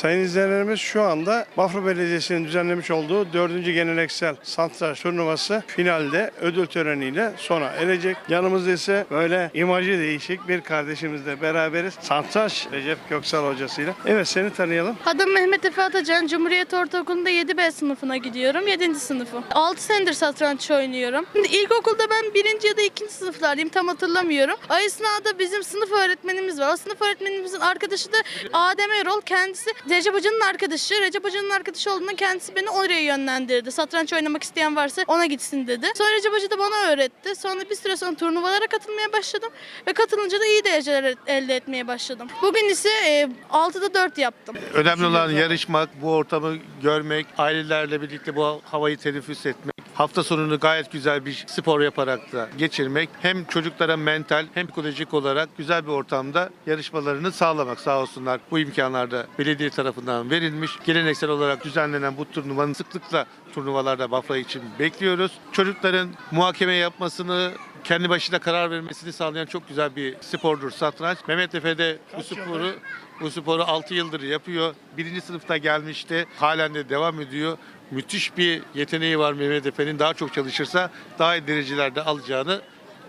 Sayın izleyenlerimiz şu anda Bafra Belediyesi'nin düzenlemiş olduğu 4. geleneksel satranç turnuvası finalde ödül töreniyle sona erecek. Yanımızda ise böyle imajı değişik bir kardeşimizle beraberiz. Satranç Recep Köksal hocasıyla. Evet seni tanıyalım. Adım Mehmet Efe Atacan. Cumhuriyet Ortaokulu'nda 7B sınıfına gidiyorum. 7. sınıfı. 6 senedir satranç oynuyorum. Şimdi ilkokulda ben 1. ya da 2. sınıflardayım. Tam hatırlamıyorum. O esnada bizim sınıf öğretmenimiz var. O sınıf öğretmenimizin arkadaşı da Adem Erol. Kendisi Recep Hoca'nın arkadaşı. Recep Hoca'nın arkadaşı olduğundan kendisi beni oraya yönlendirdi. Satranç oynamak isteyen varsa ona gitsin dedi. Sonra Recep Hoca da bana öğretti. Sonra bir süre sonra turnuvalara katılmaya başladım. Ve katılınca da iyi dereceler elde etmeye başladım. Bugün ise e, 6'da 4 yaptım. Önemli olan yarışmak, bu ortamı görmek, ailelerle birlikte bu havayı teneffüs etmek. Hafta sonunu gayet güzel bir spor yaparak da geçirmek. Hem çocuklara mental hem psikolojik olarak güzel bir ortamda yarışmalarını sağlamak sağ olsunlar. Bu imkanlar da belediye tarafından verilmiş. Geleneksel olarak düzenlenen bu turnuvanın sıklıkla turnuvalarda Bafra için bekliyoruz. Çocukların muhakeme yapmasını kendi başına karar vermesini sağlayan çok güzel bir spordur satranç. Mehmet Efe de bu sporu bu sporu 6 yıldır yapıyor. Birinci sınıfta gelmişti. Halen de devam ediyor. Müthiş bir yeteneği var Mehmet Efe'nin. Daha çok çalışırsa daha iyi derecelerde alacağını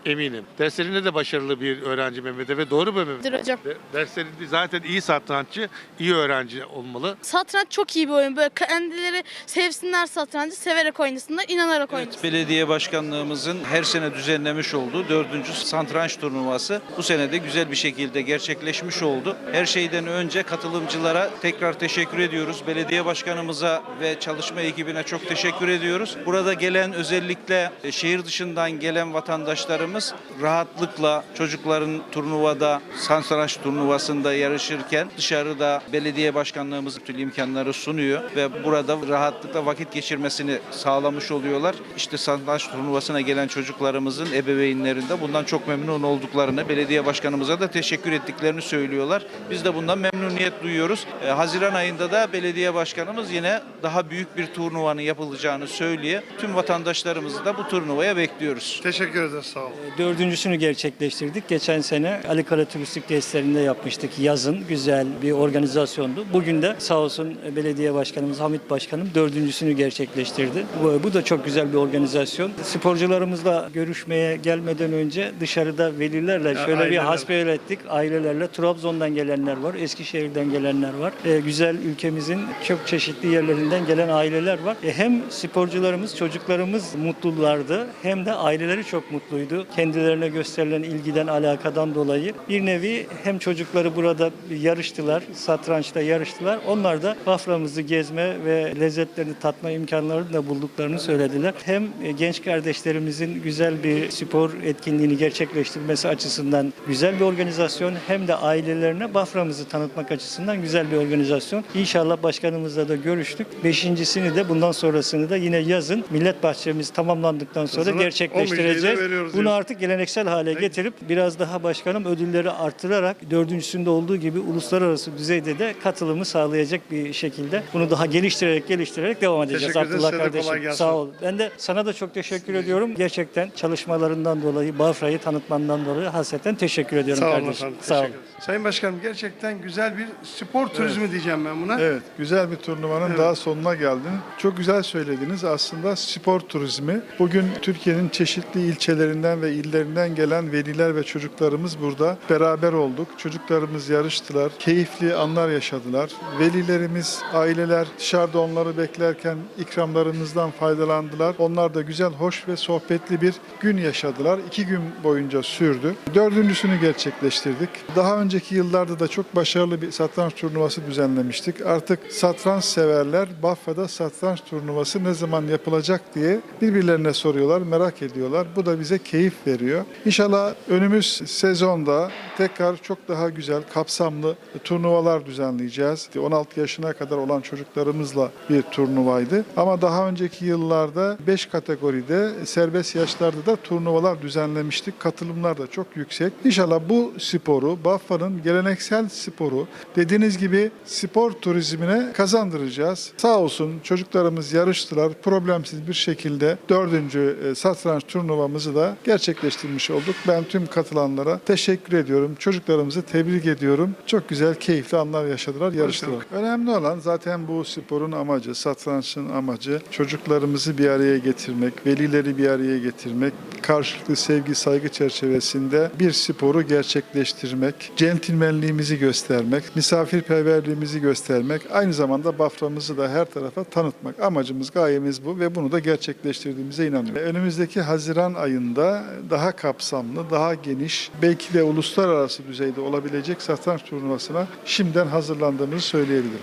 eminim. Derslerinde de başarılı bir öğrenci Mehmet Efe. Doğru mu Mehmet? Dur hocam. De- Derslerinde zaten iyi satranççı, iyi öğrenci olmalı. Satranç çok iyi bir oyun. Böyle kendileri sevsinler satrancı, severek oynasınlar, inanarak oynasınlar. Belediye başkanlığımızın her sene düzenlemiş olduğu dördüncü satranç turnuvası bu sene de güzel bir şekilde gerçekleşmiş oldu. Her şeyden önce katılımcılara tekrar teşekkür ediyoruz. Belediye başkanımıza ve çalışma ekibine çok teşekkür ediyoruz. Burada gelen özellikle e, şehir dışından gelen vatandaşlarımız rahatlıkla çocukların turnuvada satranç turnuvasında yarışırken dışarıda belediye başkanlığımız bütün imkanları sunuyor ve burada rahatlıkla vakit geçirmesini sağlamış oluyorlar. İşte satranç turnuvasına gelen çocuklarımızın ebeveynlerinde bundan çok memnun olduklarını, belediye başkanımıza da teşekkür ettiklerini söylüyorlar. Biz de bundan memnuniyet duyuyoruz. Ee, Haziran ayında da belediye başkanımız yine daha büyük bir turnuvanın yapılacağını söylüyor. Tüm vatandaşlarımızı da bu turnuvaya bekliyoruz. Teşekkür ederiz sağ olun. Dördüncüsünü gerçekleştirdik. Geçen sene Ali Kara Turistik Tesislerinde yapmıştık. Yazın güzel bir organizasyondu. Bugün de sağ olsun belediye başkanımız Hamit Başkanım dördüncüsünü gerçekleştirdi. Bu, bu da çok güzel bir organizasyon. Sporcularımızla görüşmeye gelmeden önce dışarıda velilerle şöyle bir aileler. hasbihal ettik. Ailelerle Trabzon'dan gelenler var, Eskişehir'den gelenler var. Ee, güzel ülkemizin çok çeşitli yerlerinden gelen aileler var. E, hem sporcularımız, çocuklarımız mutlulardı hem de aileleri çok mutluydu. Kendilerine gösterilen ilgiden, alakadan dolayı. Bir nevi hem çocukları burada yarıştılar, satrançta yarıştılar. Onlar da Bafra'mızı gezme ve lezzetlerini tatma imkanlarını da bulduklarını söylediler. Hem e, genç kardeşlerimizin güzel bir spor etkinliğini gerçekleştirmesi açısından güzel bir organizasyon hem de ailelerine Bafra'mızı tanıtmak açısından güzel bir organizasyon. İnşallah başkanımızla da görüştük. Beşincisini de bundan sonrasını da yine yazın Millet Bahçemiz tamamlandıktan sonra de gerçekleştireceğiz. Bunu diyorsun. artık geleneksel hale getirip biraz daha başkanım ödülleri artırarak dördüncüsünde olduğu gibi uluslararası düzeyde de katılımı sağlayacak bir şekilde bunu daha geliştirerek geliştirerek devam edeceğiz Teşekkür ederiz. Abdullah kardeşim. Sağ ol. Ben de sana da çok teşekkür ediyorum. Gerçekten çalışmalarından dolayı, Bafra'yı tanıtmandan dolayı hasreten teşekkür ediyorum Sağ olun kardeşim. efendim. Sağ ol. teşekkür ederiz. Sayın Başkanım gerçekten güzel bir spor turizmi diyeceğim ben buna. Evet, güzel bir turnuvanın daha sonuna geldin. Çok güzel söylediniz. Aslında spor turizmi. Bugün Türkiye'nin çeşitli ilçelerinden ve illerinden gelen veliler ve çocuklarımız burada beraber olduk. Çocuklarımız yarıştılar. Keyifli anlar yaşadılar. Velilerimiz, aileler dışarıda onları beklerken ikramlarımızdan faydalandılar. Onlar da güzel, hoş ve sohbetli bir gün yaşadılar. İki gün boyunca sürdü. Dördüncüsünü gerçekleştirdik. Daha önceki yıllarda da çok başarılı bir satranç turnuvası düzenlemiştik. Artık satranç severler Bafra'da satranç turnuvası ne zaman yapılacak diye birbirlerine soruyorlar, merak ediyorlar. Bu da bize keyif veriyor. İnşallah önümüz sezonda tekrar çok daha güzel, kapsamlı turnuvalar düzenleyeceğiz. 16 yaşına kadar olan çocuklarımızla bir turnuvaydı. Ama daha önceki yıllarda 5 kategoride serbest yaşlarda da turnuvalar düzenlemiştik. Katılımlar da çok yüksek. İnşallah bu sporu, Bafra'nın geleneksel sporu Dediğiniz gibi spor turizmine kazandıracağız. Sağ olsun çocuklarımız yarıştılar. Problemsiz bir şekilde dördüncü e, satranç turnuvamızı da gerçekleştirmiş olduk. Ben tüm katılanlara teşekkür ediyorum. Çocuklarımızı tebrik ediyorum. Çok güzel, keyifli anlar yaşadılar, yarıştılar. Önemli olan zaten bu sporun amacı, satrançın amacı çocuklarımızı bir araya getirmek, velileri bir araya getirmek, karşılıklı sevgi, saygı çerçevesinde bir sporu gerçekleştirmek, centilmenliğimizi göstermek, misafirperverliğimizi göstermek, aynı zamanda Bafra'mızı da her tarafa tanıtmak. Amacımız, gayemiz bu ve bunu da gerçekleştirdiğimize inanıyorum. Önümüzdeki Haziran ayında daha kapsamlı, daha geniş, belki de uluslararası düzeyde olabilecek satranç turnuvasına şimdiden hazırlandığımızı söyleyebilirim.